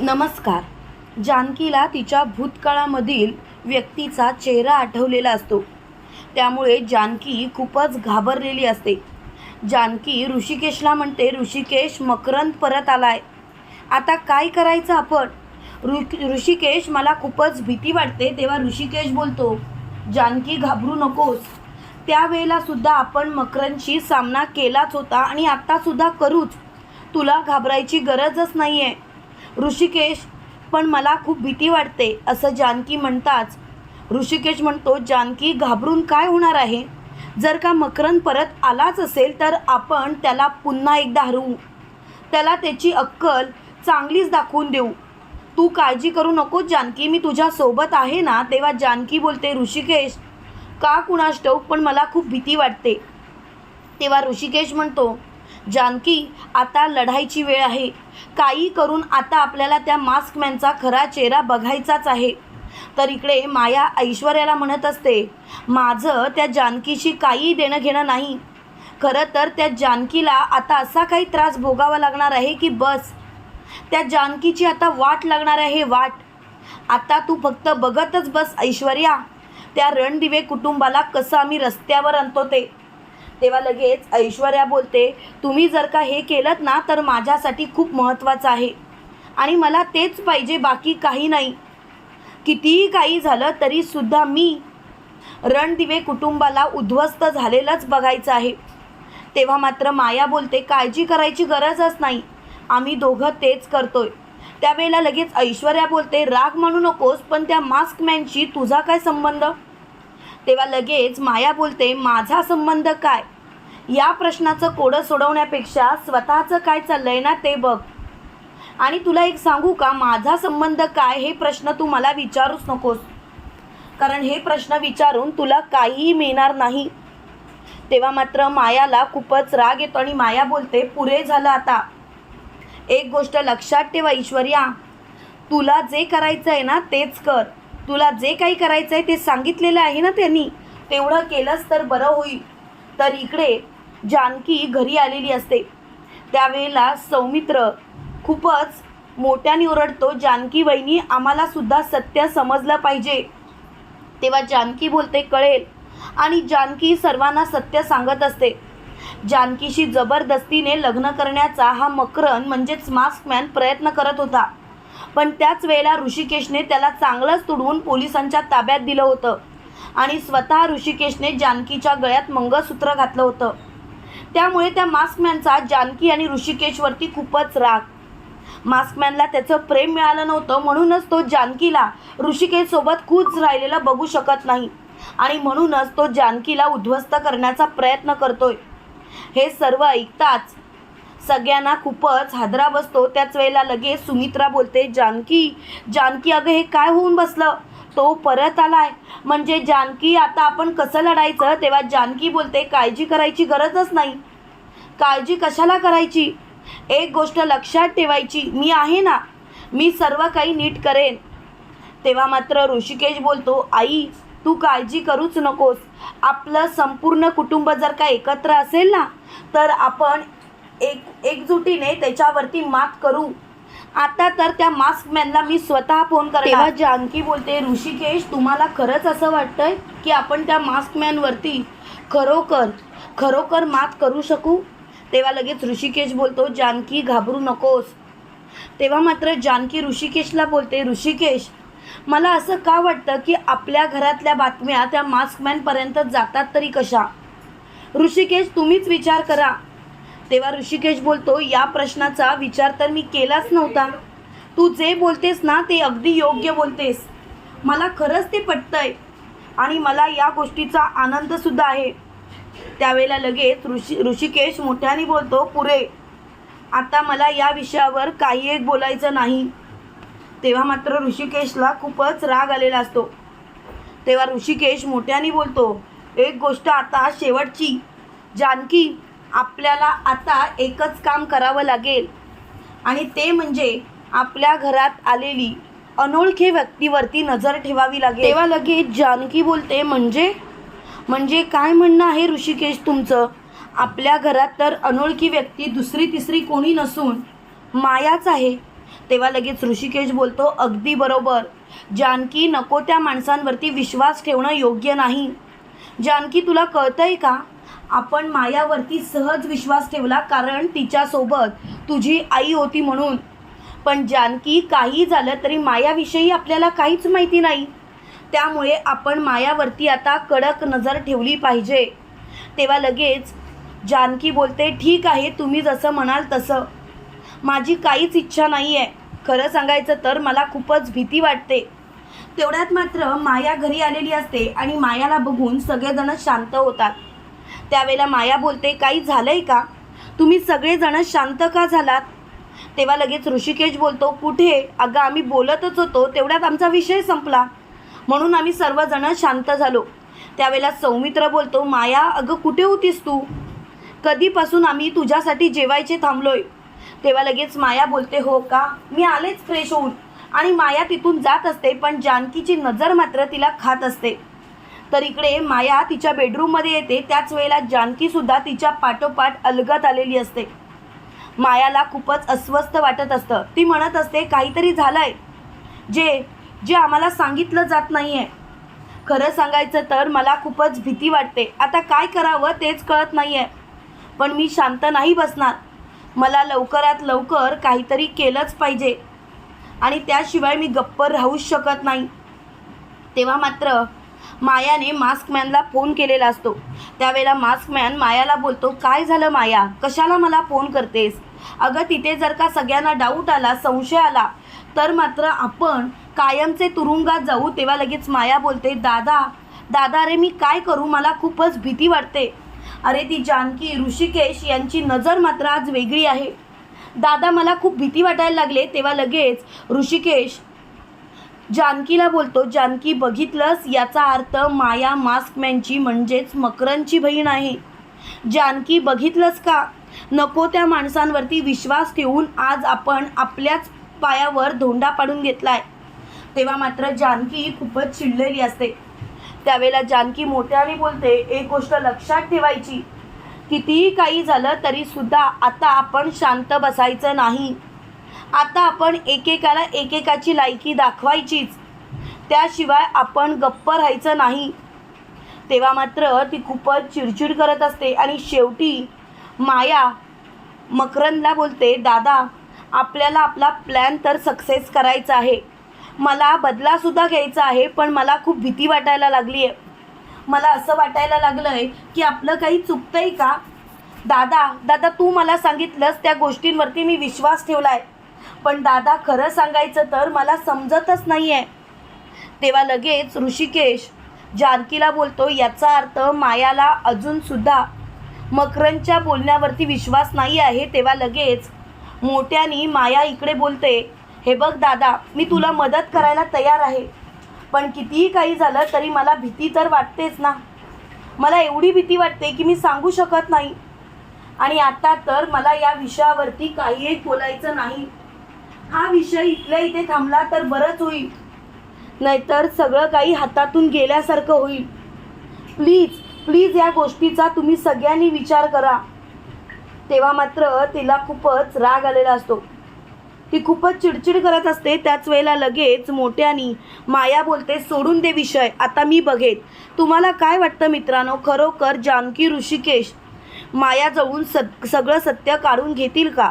नमस्कार. जानकीला तिच्या भूतकाळामधील व्यक्तीचा चेहरा आठवलेला असतो. त्यामुळे जानकी खूपच घाबरलेली असते. जानकी ऋषिकेशला म्हणते ऋषिकेश मकरंद परत आलाय. आता काय करायचं आपण? ऋ ऋषिकेश मला खूपच भीती वाटते तेव्हा ऋषिकेश बोलतो जानकी घाबरू नकोस. त्यावेळेलासुद्धा आपण मकरंदशी सामना केलाच होता आणि आत्तासुद्धा करूच. तुला घाबरायची गरजच नाही आहे ऋषिकेश पण मला खूप भीती वाटते असं जानकी म्हणताच. ऋषिकेश म्हणतो जानकी घाबरून काय होणार आहे? जर का मकरंद परत आलाच असेल तर आपण त्याला पुन्हा एकदा हरवू. त्याला त्याची अक्कल चांगलीच दाखवून देऊ. तू काळजी करू नको जानकी. मी तुझ्यासोबत आहे ना तेव्हा जानकी बोलते ऋषिकेश का कुणास ठाऊक पण मला खूप भीती वाटते. तेव्हा ऋषिकेश म्हणतो जानकी आता लढाईची वेळ आहे. काही करून आता आपल्याला त्या मास्कमॅनचा खरा चेहरा बघायचाच आहे. तर इकडे माया ऐश्वर्याला म्हणत असते माझं त्या जानकीशी काही देणं घेणं नाही. खरं तर त्या जानकीला आता असा काही त्रास भोगावा लागणार आहे की बस. त्या जानकीची आता वाट लागणार आहे वाट. आता तू फक्त बघतच बस ऐश्वर्या. त्या रणदिवे कुटुंबाला कसं आम्ही रस्त्यावर आणतो ते. तेव्हा लगेच ऐश्वर्या बोलते तुम्ही जर का हे केलं ना तर माझ्यासाठी खूप महत्त्वाचं आहे. आणि मला तेच पाहिजे बाकी काही नाही. कितीही काही झालं तरीसुद्धा मी रणदिवे कुटुंबाला उद्ध्वस्त झालेलंच बघायचं आहे. तेव्हा मात्र माया बोलते काळजी करायची गरजच नाही. आम्ही दोघं तेच करतोय. त्यावेळेला लगेच ऐश्वर्या बोलते राग म्हणू नकोस पण त्या मास्कमॅनशी तुझा काय संबंध? तेव्हा लगेच माया बोलते माझा संबंध काय? या प्रश्नाचं कोडं सोडवण्यापेक्षा स्वतःचं काय चाललंय ना ते बघ. आणि तुला एक सांगू का माझा संबंध काय? हे प्रश्न तू मला विचारूच नकोस. कारण हे प्रश्न विचारून तुला काहीही मिळणार नाही. तेव्हा मात्र मायाला खूपच राग येतो आणि माया बोलते पुरे झालं आता. एक गोष्ट लक्षात ठेव ऐश्वर्या तुला जे करायचं आहे ना तेच कर. तुला जे काही करायचं आहे ते सांगितलेलं आहे ना त्यांनी? तेवढं केलंच तर बरं होईल. तर इकडे जानकी घरी आलेली असते. त्यावेळेला सौमित्र खूपच मोठ्याने ओरडतो जानकी वहिनी आम्हालासुद्धा सत्य समजलं पाहिजे. तेव्हा जानकी बोलते कळेल. आणि जानकी सर्वांना सत्य सांगत असते. जानकीशी जबरदस्तीने लग्न करण्याचा हा मकरन म्हणजेच मास्कमॅन प्रयत्न करत होता. पण त्याच वेळेला ऋषिकेशने त्याला चांगलंच तुडवून पोलिसांच्या ताब्यात दिलं होतं. आणि स्वतः ऋषिकेशने जानकीच्या गळ्यात मंगळसूत्र घातलं होतं. त्यामुळे त्या मास्कमॅनचा जानकी आणि ऋषिकेशवरती खूपच राग. मास्कमॅनला त्याचं प्रेम मिळालं नव्हतं म्हणूनच तो जानकीला ऋषिकेशसोबत खूच राहिलेला बघू शकत नाही. आणि म्हणूनच तो जानकीला उद्ध्वस्त करण्याचा प्रयत्न करतोय. हे सर्व ऐकताच सगळ्यांना खूपच हादरा बसतो. त्याच वेळेला लगेच सुमित्रा बोलते जानकी जानकी अगं हे काय होऊन बसलं? तो परत आलाय. म्हणजे जानकी आता आपण कसं लढायचं? तेव्हा जानकी बोलते काळजी करायची गरजच नाही. काळजी कशाला करायची? एक गोष्ट लक्षात ठेवायची मी आहे ना मी सर्व काही नीट करेन. तेव्हा मात्र ऋषिकेश बोलतो आई तू काळजी करूच नकोस. आपलं संपूर्ण कुटुंब जर का एकत्र असेल ना तर आपण एक एकजुटीने त्याच्यावरती मात करू. आता तर त्या मास्कमॅनला मी स्वतः फोन करते तेव्हा जानकी बोलते ऋषिकेश तुम्हाला खरंच असं वाटतंय की आपण त्या मास्कमॅनवरती खरोखर खरोखर मात करू शकू? तेव्हा लगेच ऋषिकेश बोलतो जानकी घाबरू नकोस. तेव्हा मात्र जानकी ऋषिकेशला बोलते ऋषिकेश मला असं का वाटतं की आपल्या घरातल्या बातम्या त्या मास्कमॅनपर्यंत जातात तरी कशा? ऋषिकेश तुम्हीच विचार करा. तेव्हा ऋषिकेश बोलतो या प्रश्नाचा विचार तर मी केलाच नव्हता. तू जे बोलतेस ना ते अगदी योग्य बोलतेस. मला खरंच ते पटतंय. आणि मला या गोष्टीचा आनंदसुद्धा आहे. त्यावेळेला लगेच ऋषी ऋषिकेश मोठ्याने बोलतो पुरे आता मला या विषयावर काही एक बोलायचं नाही. तेव्हा मात्र ऋषिकेशला खूपच राग आलेला असतो. तेव्हा ऋषिकेश मोठ्याने बोलतो एक गोष्ट आता शेवटची. जानकी आपल्याला आता एकच काम करावं लागेल. आणि ते म्हणजे आपल्या घरात आलेली अनोळखी व्यक्तीवरती नजर ठेवावी लागेल. तेव्हा लगेच जानकी बोलते म्हणजे? म्हणजे काय म्हणणं आहे ऋषिकेश तुमचं? आपल्या घरात तर अनोळखी व्यक्ती दुसरी तिसरी कोणी नसून मायाच आहे. तेव्हा लगेच ऋषिकेश बोलतो अगदी बरोबर. जानकी नको त्या माणसांवरती विश्वास ठेवणं योग्य नाही. जानकी तुला कळतंय का? आपण मायावरती सहज विश्वास ठेवला कारण तिच्यासोबत तुझी आई होती म्हणून. पण जानकी काही झालं तरी मायाविषयी आपल्याला काहीच माहिती नाही. त्यामुळे आपण मायावरती आता कडक नजर ठेवली पाहिजे. तेव्हा लगेच जानकी बोलते ठीक आहे तुम्ही जसं म्हणाल तसं. माझी काहीच इच्छा नाही आहे खरं सांगायचं तर मला खूपच भीती वाटते. तेवढ्यात मात्र माया घरी आलेली असते आणि मायाला बघून सगळेजण शांत होतात. त्यावेळेला माया बोलते काही झालंय का? तुम्ही सगळेजण शांत का झालात? तेव्हा लगेच ऋषिकेश बोलतो कुठे? अगं आम्ही बोलतच होतो तेवढ्यात आमचा विषय संपला. म्हणून आम्ही सर्वजण शांत झालो. त्यावेळेला सौमित्र बोलतो माया अगं कुठे होतीस तू? कधीपासून आम्ही तुझ्यासाठी जेवायचे थांबलोय? तेव्हा लगेच माया बोलते हो का? मी आलेच फ्रेश होऊन आणि माया तिथून जात असते पण जानकीची नजर मात्र तिला खात असते. तर इकडे माया तिच्या बेडरूममध्ये येते. त्याच वेळेला जानकीसुद्धा तिच्या पाठोपाठ अलगत आलेली असते. मायाला खूपच अस्वस्थ वाटत असतं. ती म्हणत असते काहीतरी झालंय. जे जे आम्हाला सांगितलं जात नाही आहे खरं सांगायचं तर मला खूपच भीती वाटते. आता काय करावं तेच कळत नाही आहे पण मी शांत नाही बसणार. मला लवकरात लवकर काहीतरी केलंच पाहिजे. आणि त्याशिवाय मी गप्प राहूच शकत नाही. तेव्हा मात्र मायाने मास्कमॅनला फोन केलेला असतो. त्यावेळेला मास्कमॅन मायाला बोलतो काय झालं माया? कशाला मला फोन करतेस? अगं तिथे जर का सगळ्यांना डाऊट आला संशय आला तर मात्र आपण कायमचे तुरुंगात जाऊ तेव्हा लगेच माया बोलते दादा दादा अरे मी काय करू? मला खूपच भीती वाटते. अरे ती जानकी ऋषिकेश यांची नजर मात्र आज वेगळी आहे. दादा मला खूप भीती वाटायला लागले तेव्हा लगेच ऋषिकेश जानकीला बोलतो जानकी बघितलंस? याचा अर्थ माया मास्कमॅनची म्हणजेच मकरनची बहीण आहे. जानकी बघितलंस का? नको त्या माणसांवरती विश्वास ठेवून आज आपण आपल्याच पायावर धोंडा पाडून घेतलाय. तेव्हा मात्र जानकी खूपच चिडलेली असते. त्यावेळेला जानकी मोठ्याने बोलते एक गोष्ट लक्षात ठेवायची. कितीही काही झालं तरी सुद्धा आता आपण शांत बसायचं नाही. आता आपण एकेकाला एकेकाची लायकी दाखवायचीच. त्याशिवाय आपण गप्प राहायचं नाही. तेव्हा मात्र ती खूपच चिडचिड करत असते आणि शेवटी माया मकरंदला बोलते दादा आपल्याला आपला प्लॅन तर सक्सेस करायचा आहे. मला बदलासुद्धा घ्यायचा आहे पण मला खूप भीती वाटायला लागली आहे मला असं वाटायला लागलं आहे की आपलं काही चुकतंय का? दादा दादा तू मला सांगितलंस त्या गोष्टींवरती मी विश्वास ठेवला आहे पण दादा खरं सांगायचं तर मला समजतच नाही आहे तेव्हा लगेच ऋषिकेश जानकीला बोलतो याचा अर्थ मायाला अजूनसुद्धा मकरंदच्या बोलण्यावरती विश्वास नाही आहे. तेव्हा लगेच मोठ्यानी माया इकडे बोलते हे बघ दादा मी तुला मदत करायला तयार आहे पण कितीही काही झालं तरी मला भीती तर वाटतेच ना. मला एवढी भीती वाटते की मी सांगू शकत नाही. आणि आता तर मला या विषयावरती काहीही बोलायचं नाही. हा विषय इथल्या इथे थांबला तर बरंच होईल. नाहीतर सगळं काही हातातून गेल्यासारखं होईल. प्लीज प्लीज या गोष्टीचा तुम्ही सगळ्यांनी विचार करा. तेव्हा मात्र तिला खूपच राग आलेला असतो. ती खूपच चिडचिड करत असते. त्याच वेळेला लगेच मोठ्यानी माया बोलते सोडून दे विषय आता मी बघेन. तुम्हाला काय वाटतं मित्रांनो? खरोखर जानकी ऋषिकेश माया जवळून सग सगळं सत्य काढून घेतील का?